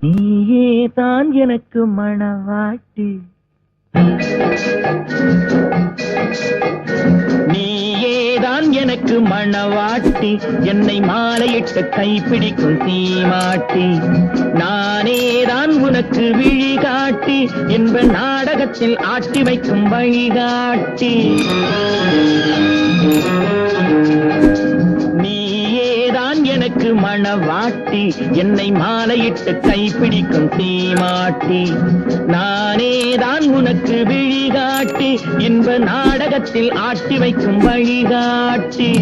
நீயே தான் எனக்கு மணவாட்டி நீயேதான் எனக்கு மணவாட்டி என்னை மாலையிட்டு கைப்பிடிக்கும் தீமாட்டி. நானே தான் உனக்கு விழி காட்டி என்ப நாடகத்தில் ஆட்டி வைக்கும் வழிகாட்டி. மணவாட்டி என்னை மாலையிட்டு கைப்பிடிக்கும் தீமாட்டி. நானே தான் உனக்கு விழிகாட்டி இன்ப நாடகத்தில் ஆட்டி வைக்கும் வழிகாட்டி.